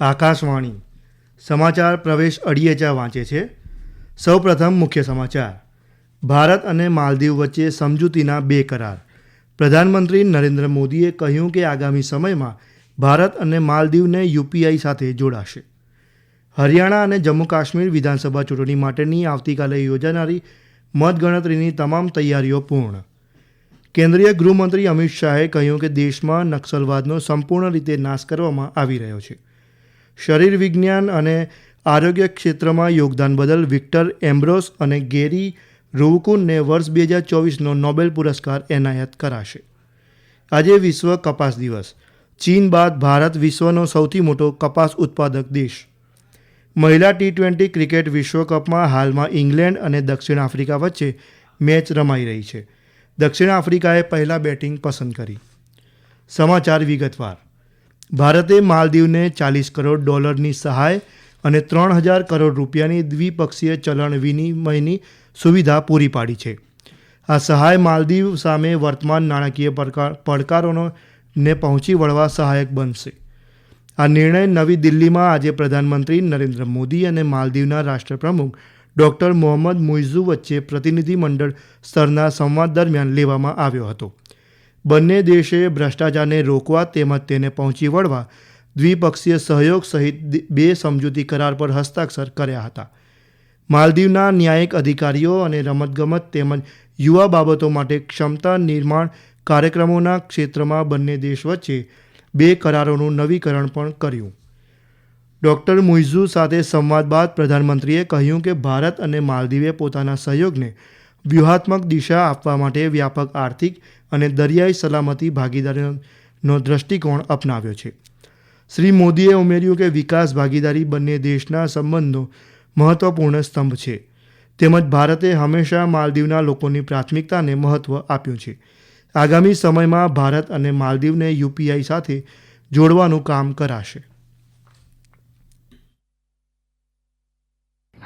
આકાશવાણી. સમાચાર પ્રવેશ અડિયેચા વાંચે છે. સૌપ્રથમ મુખ્ય સમાચાર. ભારત અને માલદીવ વચ્ચે સમજૂતીના બે કરાર. પ્રધાનમંત્રી નરેન્દ્ર મોદીએ કહ્યું કે આગામી સમયમાં ભારત અને માલદીવને યુપીઆઈ સાથે જોડાશે. હરિયાણા અને જમ્મુ કાશ્મીર વિધાનસભા ચૂંટણી માટેની આવતીકાલે યોજાનારી મતગણતરીની તમામ તૈયારીઓ પૂર્ણ. કેન્દ્રીય ગૃહમંત્રી અમિત શાહે કહ્યું કે દેશમાં નક્સલવાદનો સંપૂર્ણ રીતે નાશ કરવામાં આવી રહ્યો છે. શરીર વિજ્ઞાન અને આરોગ્ય ક્ષેત્રમાં યોગદાન બદલ વિક્ટર એમ્બ્રોસ અને ગેરી રૂવકુનને વર્ષ બે હજાર ચોવીસનો નોબેલ પુરસ્કાર એનાયત કરાશે. આજે વિશ્વ કપાસ દિવસ. ચીન બાદ ભારત વિશ્વનો સૌથી મોટો કપાસ ઉત્પાદક દેશ. મહિલા ટી ટ્વેન્ટી ક્રિકેટ વિશ્વકપમાં હાલમાં ઇંગ્લેન્ડ અને દક્ષિણ આફ્રિકા વચ્ચે મેચ રમાઈ રહી છે. દક્ષિણ આફ્રિકાએ પહેલાં બેટિંગ પસંદ કરી. સમાચાર વિગતવાર. ભારતે માલદીવને ચાલીસ કરોડ ડોલરની સહાય અને ત્રણ હજાર કરોડ રૂપિયાની દ્વિપક્ષીય ચલણ વિનિમયની સુવિધા પૂરી પાડી છે. આ સહાય માલદીવ સામે વર્તમાન નાણાકીય પડકાર, પડકારોનો ને પહોંચી વળવા સહાયક બનશે. આ નિર્ણય નવી દિલ્હીમાં આજે પ્રધાનમંત્રી નરેન્દ્ર મોદી અને માલદીવના રાષ્ટ્રપ્રમુખ ડૉક્ટર મોહમ્મદ મુઇઝુ વચ્ચે પ્રતિનિધિમંડળ સ્તરના સંવાદ દરમિયાન લેવામાં આવ્યો હતો. બંને દેશે ભ્રષ્ટાચારને રોકવા તેમજ તેને પહોંચી વળવા દ્વિપક્ષીય સહયોગ સહિત બે સમજૂતી કરાર પર હસ્તાક્ષર કર્યા હતા. માલદીવના ન્યાયિક અધિકારીઓ અને રમતગમત તેમજ યુવા બાબતો માટે ક્ષમતા નિર્માણ કાર્યક્રમોના ક્ષેત્રમાં બંને દેશ વચ્ચે બે કરારોનું નવીકરણ પણ કર્યું. ડૉક્ટર મુઇઝુ સાથે સંવાદ બાદ પ્રધાનમંત્રીએ કહ્યું કે ભારત અને માલદીવે પોતાના સહયોગને વ્યૂહાત્મક દિશા આપવા માટે વ્યાપક આર્થિક અને દરિયાઈ સલામતી ભાગીદારીનો દ્રષ્ટિકોણ અપનાવ્યો છે. શ્રી મોદીએ ઉમેર્યું કે વિકાસ ભાગીદારી બંને દેશના સંબંધનો મહત્વપૂર્ણ સ્તંભ છે. તેમજ ભારતે હંમેશા માલદીવના લોકોની પ્રાથમિકતાને મહત્વ આપ્યું છે. આગામી સમયમાં ભારત અને માલદીવને યુપીઆઈ સાથે જોડવાનું કામ કરાશે.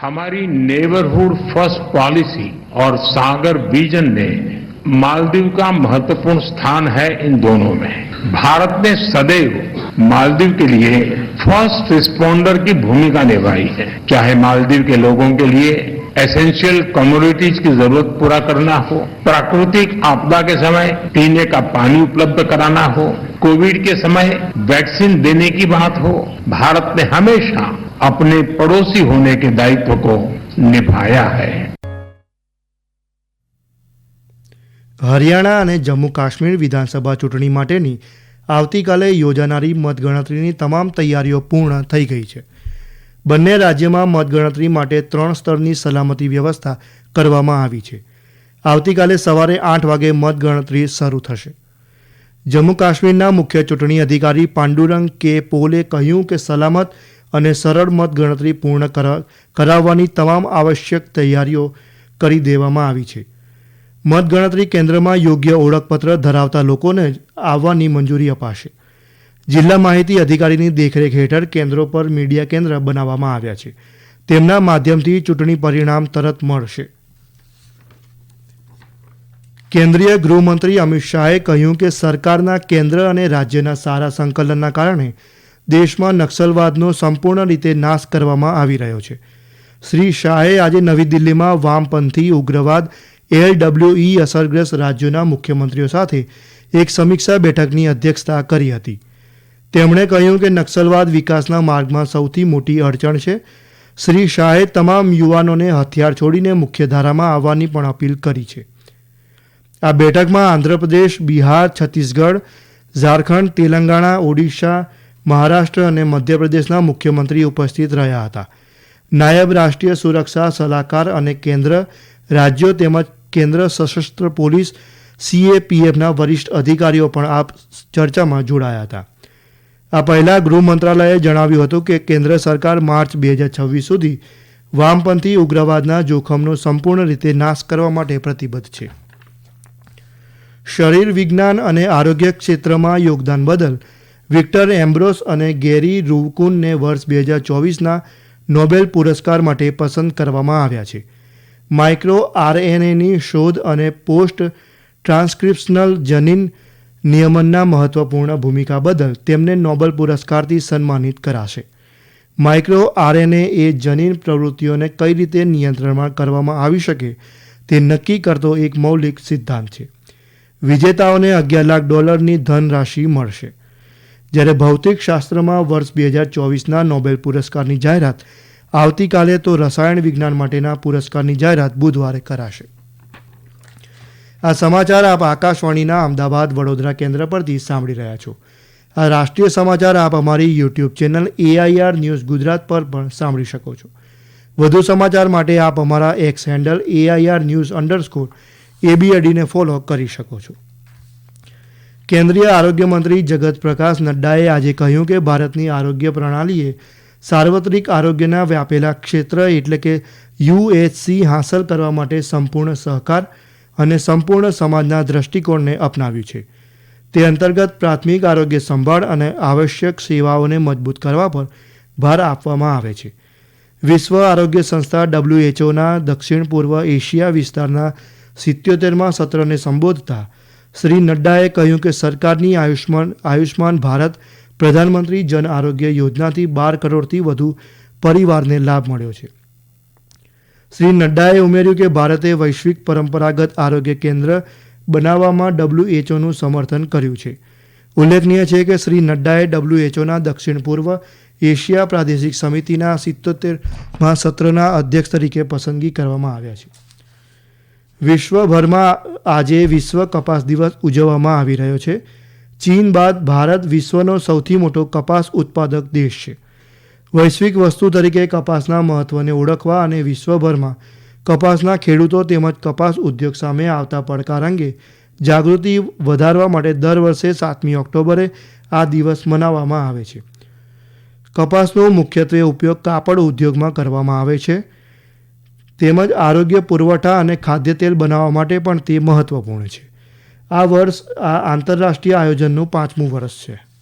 हमारी नेबरहुड फ़र्स्ट पॉलिसी और सागर विजन ने मालदीव का महत्वपूर्ण स्थान है इन दोनों में। भारत ने सदैव मालदीव के लिए फ़र्स्ट रिस्पोंडर की भूमिका निभाई है। चाहे मालदीव के लोगों के लिए एसेंशियल कम्युनिटीज की जरूरत पूरा करना हो प्राकृतिक आपदा के समय पीने का पानी उपलब्ध कराना हो कोविड के समय वैक्सीन देने की बात हो भारत ने हमेशा अपने पड़ोसी होने के दायित्व को निभाया है હરિયાણા અને જમ્મુ કાશ્મીર વિધાનસભા ચૂંટણી માટેની આવતીકાલે યોજાનારી મતગણતરીની તમામ તૈયારીઓ પૂર્ણ થઈ ગઈ છે બંને રાજ્યમાં મતગણતરી માટે ત્રણ સ્તરની સલામતી વ્યવસ્થા કરવામાં આવી છે. આવતીકાલે સવારે આઠ વાગે મતગણતરી શરૂ થશે. જમ્મુ કાશ્મીરના મુખ્ય ચૂંટણી અધિકારી પાંડુરંગ કે પોલે કહ્યું કે સલામત અને સરળ મતગણતરી પૂર્ણ કરાવવાની તમામ આવશ્યક તૈયારીઓ કરી દેવામાં આવી છે. મતગણતરી કેન્દ્રમાં યોગ્ય ઓળખપત્ર ધરાવતા લોકોને આવવાની મંજૂરી અપાશે. જિલ્લા માહિતી અધિકારીની દેખરેખ હેઠળ કેન્દ્રો પર મીડિયા કેન્દ્ર બનાવવામાં આવ્યા છે. તેમના માધ્યમથી ચૂંટણી પરિણામ તરત મળશે. કેન્દ્રીય ગૃહમંત્રી અમિત શાહે કહ્યું કે સરકારના કેન્દ્ર અને રાજ્યના સારા સંકલનના કારણે દેશમાં નક્સલવાદનો સંપૂર્ણ રીતે નાશ કરવામાં આવી રહ્યો છે. શ્રી શાહે આજે નવી દિલ્હીમાં વામપંથી, ઉગ્રવાદ એલડબ્લ્યુઈ અસરગ્રસ્ત રાજ્યોના મુખ્યમંત્રીઓ સાથે એક સમીક્ષા બેઠકની અધ્યક્ષતા કરી હતી. તેમણે કહ્યું કે નક્સલવાદ વિકાસના માર્ગમાં સૌથી મોટી અડચણ છે. શ્રી શાહે તમામ યુવાનોને હથિયાર છોડીને મુખ્યધારામાં આવવાની પણ અપીલ કરી છે. આ બેઠકમાં આંધ્રપ્રદેશ, બિહાર, છત્તીસગઢ, ઝારખંડ, તેલંગાણા, ઓડિશા, મહારાષ્ટ્ર અને મધ્યપ્રદેશના મુખ્યમંત્રી ઉપસ્થિત રહ્યા હતા. નાયબ રાષ્ટ્રીય સુરક્ષા સલાહકાર અને કેન્દ્ર, રાજ્યો તેમજ કેન્દ્ર સશસ્ત્ર પોલીસ, સીએપીએફના વરિષ્ઠ અધિકારીઓ પણ આ ચર્ચામાં જોડાયા હતા. આ પહેલા ગૃહ મંત્રાલયે જણાવ્યું હતું કે કેન્દ્ર સરકાર માર્ચ બે હજાર છવ્વીસ સુધી વામપંથી ઉગ્રવાદના જોખમનો સંપૂર્ણ રીતે નાશ કરવા માટે પ્રતિબદ્ધ છે. શરીર વિજ્ઞાન અને આરોગ્ય ક્ષેત્રમાં યોગદાન બદલ વિક્ટર એમ્બ્રોસ અને ગેરી રૂવકુનને વર્ષ બે હજાર ચોવીસના નોબેલ પુરસ્કાર માટે પસંદ કરવામાં આવ્યા છે. માઇક્રો આરએનએની શોધ અને પોસ્ટ ટ્રાન્સક્રિપ્શનલ જનીન નિયમનના મહત્વપૂર્ણ ભૂમિકા બદલ તેમને નોબેલ પુરસ્કારથી સન્માનિત કરાશે. માઇક્રો આરએનએ એ જનીન પ્રવૃત્તિઓને કઈ રીતે નિયંત્રણમાં કરવામાં આવી શકે તે નક્કી કરતો એક મૌલિક સિદ્ધાંત છે. વિજેતાઓને અગિયાર લાખ ડોલરની ધનરાશિ મળશે. જ્યારે ભૌતિક શાસ્ત્રમાં વર્ષ બે હજાર ચોવીસના નોબેલ પુરસ્કારની જાહેરાત, આવતીકાલે તો રસાયણ વિજ્ઞાન માટેના પુરસ્કારની જાહેરાત બુધવારે કરાશે. આ સમાચાર આપ આકાશવાણીના અમદાવાદ વડોદરા કેન્દ્ર પરથી સાંભળી રહ્યા છો. આ રાષ્ટ્રીય સમાચાર આપ અમારી YouTube channel AIR news Gujarat પર પણ સાંભળી શકો છો. વધુ સમાચાર માટે આપ અમારા X handle AIR news underscore એબીએડીને follow કરી શકો છો. કેન્દ્રીય આરોગ્ય મંત્રી જગત પ્રકાશ નડ્ડાએ આજે કહ્યું કે ભારતની આરોગ્ય પ્રણાલીએ સાર્વત્રિક આરોગ્યના વ્યાપેલા ક્ષેત્ર એટલે કે યુએચસી હાંસલ કરવા માટે સંપૂર્ણ સહકાર અને સંપૂર્ણ સમાજના દૃષ્ટિકોણને અપનાવ્યું છે. તે અંતર્ગત પ્રાથમિક આરોગ્ય સંભાળ અને આવશ્યક સેવાઓને મજબૂત કરવા પર ભાર આપવામાં આવે છે. વિશ્વ આરોગ્ય સંસ્થા ડબ્લ્યુએચઓના દક્ષિણ પૂર્વ એશિયા વિસ્તારના સિત્યોતેરમાં સત્રને સંબોધતા શ્રી નડ્ડાએ કહ્યું કે સરકારની આયુષ્માન આયુષ્માન ભારત પ્રધાનમંત્રી જન આરોગ્ય યોજનાથી બાર કરોડથી વધુ પરિવારને લાભ મળ્યો છે. શ્રી નડ્ડાએ ઉમેર્યું કે ભારતે વૈશ્વિક પરંપરાગત આરોગ્ય કેન્દ્ર બનાવવામાં ડબ્લ્યુએચઓનું સમર્થન કર્યું છે. ઉલ્લેખનીય છે કે શ્રી નડ્ડાએ ડબ્લ્યુએચઓના દક્ષિણ પૂર્વ એશિયા પ્રાદેશિક સમિતિના સિત્તોતેરમાં સત્રના અધ્યક્ષ તરીકે પસંદગી કરવામાં આવ્યા છે. વિશ્વભરમાં આજે વિશ્વ કપાસ દિવસ ઉજવવામાં આવી રહ્યો છે. ચીન બાદ ભારત વિશ્વનો સૌથી મોટો કપાસ ઉત્પાદક દેશ છે. વૈશ્વિક વસ્તુ તરીકે કપાસના મહત્વને ઓળખવા અને વિશ્વભરમાં કપાસના ખેડૂતો તેમજ કપાસ ઉદ્યોગ સામે આવતા પડકાર અંગે જાગૃતિ વધારવા માટે દર વર્ષે સાતમી ઓક્ટોબરે આ દિવસ મનાવવામાં આવે છે. કપાસનો મુખ્યત્વે ઉપયોગ કાપડ ઉદ્યોગમાં કરવામાં આવે છે. તેમજ આરોગ્ય પુરવઠા અને ખાદ્ય તેલ બનાવવા માટે પણ તે મહત્વપૂર્ણ છે. આ વર્ષ આ આંતરરાષ્ટ્રીય આયોજનનું પાંચમું વર્ષ છે.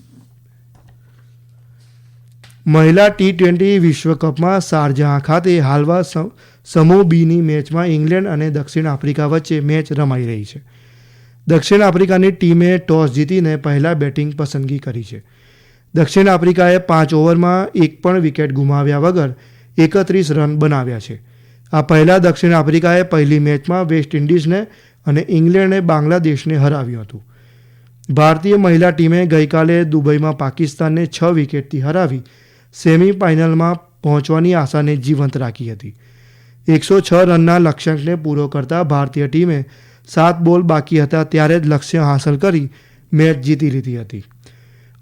મહિલા ટી ટ્વેન્ટી વિશ્વકપમાં શારજહાં ખાતે હાલવા સમ- સમૂહ બીની મેચમાં ઇંગ્લેન્ડ અને દક્ષિણ આફ્રિકા વચ્ચે મેચ રમાઈ રહી છે. દક્ષિણ આફ્રિકાની ટીમે ટોસ જીતીને પહેલા બેટિંગ પસંદગી કરી છે. દક્ષિણ આફ્રિકાએ પાંચ ઓવરમાં એક પણ વિકેટ ગુમાવ્યા વગર એકત્રીસ રન બનાવ્યા છે. આ પહેલા દક્ષિણ આફ્રિકાએ પહેલી મેચમાં વેસ્ટ ઇન્ડિઝને અને ઇંગ્લેન્ડે બાંગ્લાદેશને હરાવ્યું હતું. ભારતીય મહિલા ટીમે ગઈકાલે દુબઈમાં પાકિસ્તાનને છ વિકેટથી હરાવી સેમીફાઇનલમાં પહોંચવાની આશાને જીવંત રાખી હતી. એકસો છ રનના લક્ષ્યાંકને પૂરો કરતા ભારતીય ટીમે સાત બોલ બાકી હતા ત્યારે જ લક્ષ્ય હાંસલ કરી મેચ જીતી લીધી હતી.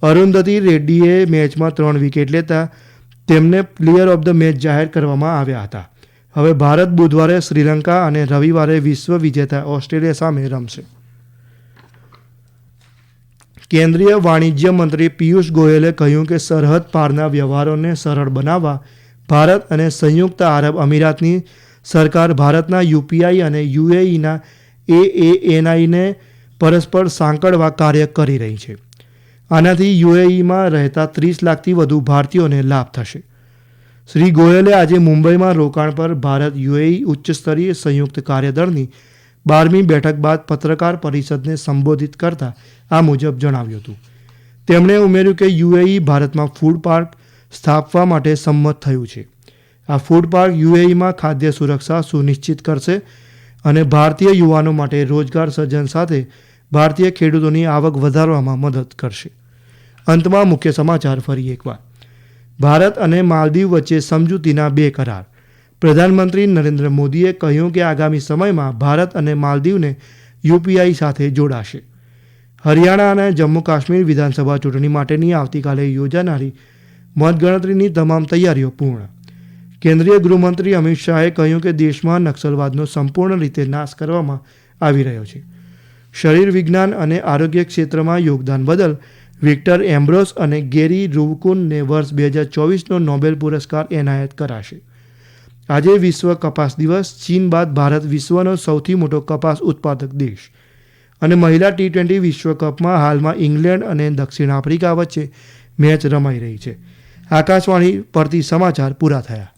અરુંધતી રેડ્ડીએ મેચમાં ત્રણ વિકેટ લેતા તેમને પ્લેયર ઓફ ધ મેચ જાહેર કરવામાં આવ્યા હતા. હવે ભારત બુધવારે શ્રીલંકા અને રવિવારે વિશ્વ વિજેતા ઓસ્ટ્રેલિયા સામે રમશે. કેન્દ્રીય વાણિજ્ય મંત્રી પિયુષ ગોયલે કહ્યું કે સરહદ પારના વ્યવહારોને સરળ બનાવવા ભારત અને સંયુક્ત આરબ અમીરાતની સરકાર ભારતના યુપીઆઈ અને યુએઈના એએએનઆઈને પરસ્પર સાંકળવા કાર્ય કરી રહી છે. આનાથી યુએઈમાં રહેતા ત્રીસ લાખથી વધુ ભારતીયોને લાભ થશે. શ્રી ગોયલે આજે મુંબઈમાં રોકાણ પર ભારત યુએઈ ઉચ્ચ સ્તરીય સંયુક્ત કાર્યદળની બારમી બેઠક બાદ પત્રકાર પરિષદને સંબોધિત કરતા આ મુજબ જણાવ્યું હતું. તેમણે ઉમેર્યું કે યુએઈ ભારતમાં ફૂડ પાર્ક સ્થાપવા માટે સંમત થયું છે. આ ફૂડ પાર્ક યુએઈમાં ખાદ્ય સુરક્ષા સુનિશ્ચિત કરશે અને ભારતીય યુવાનો માટે રોજગાર સર્જન સાથે ભારતીય ખેડૂતોની આવક વધારવામાં મદદ કરશે. અંતમાં મુખ્ય સમાચાર ફરી એકવાર. ભારત અને માલદીવ વચ્ચે સમજૂતીના બે કરાર. પ્રધાનમંત્રી નરેન્દ્ર મોદીએ કહ્યું કે આગામી સમયમાં ભારત અને માલદીવને યુપીઆઈ સાથે જોડાશે. હરિયાણા અને જમ્મુ કાશ્મીર વિધાનસભા ચૂંટણી માટેની આવતીકાલે યોજાનારી મતગણતરીની તમામ તૈયારીઓ પૂર્ણ. કેન્દ્રીય ગૃહમંત્રી અમિત શાહે કહ્યું કે દેશમાં નક્સલવાદનો સંપૂર્ણ રીતે નાશ કરવામાં આવી રહ્યો છે. શરીર વિજ્ઞાન અને આરોગ્ય ક્ષેત્રમાં યોગદાન બદલ વિક્ટર એમ્બ્રોસ અને ગેરી રૂવકુનને વર્ષ બે હજાર ચોવીસનો નોબેલ પુરસ્કાર એનાયત કરાશે. આજે વિશ્વ કપાસ દિવસ, ચીન બાદ ભારત વિશ્વનો સૌથી મોટો કપાસ ઉત્પાદક દેશ. અને મહિલા ટી ટ્વેન્ટી વિશ્વકપમાં હાલમાં ઇંગ્લેન્ડ અને દક્ષિણ આફ્રિકા વચ્ચે મેચ રમાઈ રહી છે. આકાશવાણી પરથી સમાચાર પૂરા થયા.